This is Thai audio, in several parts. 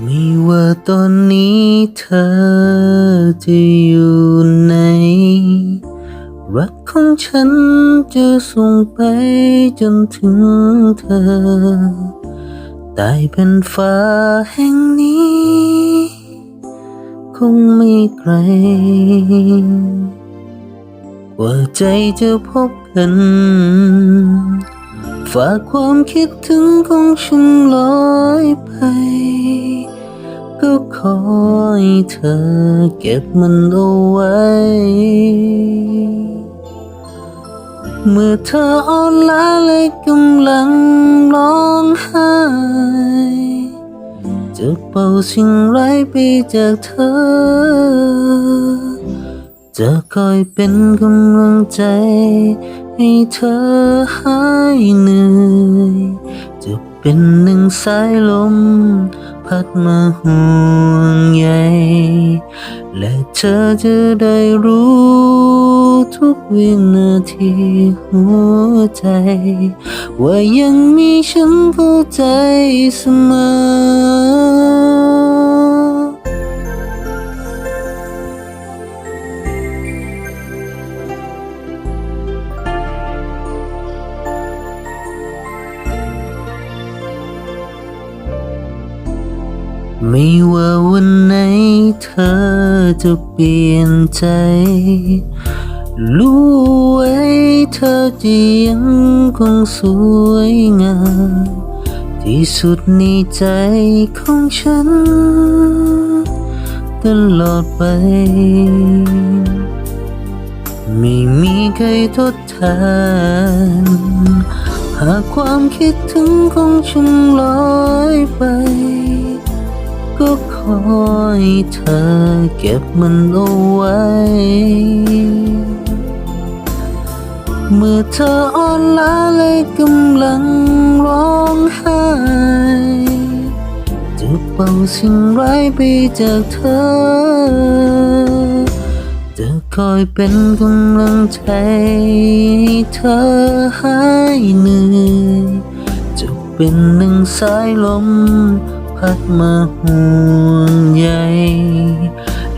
ไม่ว่าตอนนี้เธอจะอยู่ไหน รักของฉันจะส่งไปจนถึงเธอตายเป็นฟ้าแห่งนี้ คงไม่ไกล กว่าใจจะพบกัน ฝากความคิดถึงของฉันลอยไป ให้เธอเก็บมันเอาไว้ เมื่อเธออ่อนล้าและกำลังร้องไห้จะเป่าสิ่งร้ายไปจากเธอ จะคอยเป็นกำลังใจ ให้เธอหายเหนื่อยจะเป็นหนึ่งสายลม พัดมาห่วงใยและเธอจะได้รู้ทุกวินาทีหัวใจ ว่ายังมีฉันเข้ใจเสมอ ไม่ว่าวันไหนเธอจะเปลี่ยนใจ รู้ไว้เธอจะยังคงสวยงาม ที่สุดในใจของฉัน ตลอดไป ไม่มีใครทดแทน หากความคิดถึงของฉันลอยไป ก็ขอให้เธอเก็บมันเอาไว้ เมื่อเธออ่อนล้าและกำลังร้องไห้จะเป่าสิ่งร้ายไปจากเธอ จะคอยเป็นกำลังใจให้เธอหายเหนื่อยจะเป็นหนึ่งสายลม พัดมาห่วงใย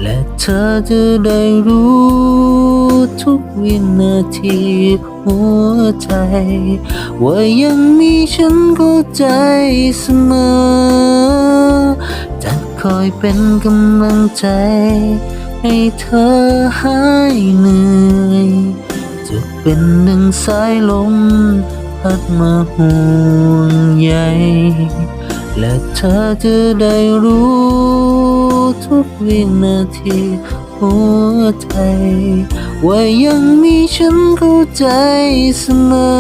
และเธอจะได้รู้ทุกวินาทีหัวใจ ว่ายังมีฉันเข้าใจเสมอ จะคอยเป็นกำลังใจ ให้เธอหายเหนื่อย จะเป็นหนึ่งสายลมพัดมาห่วงใย และเธอจะได้รู้ทุกวินาทีหัวใจ ว่ายังมีฉันเข้าใจเสมอ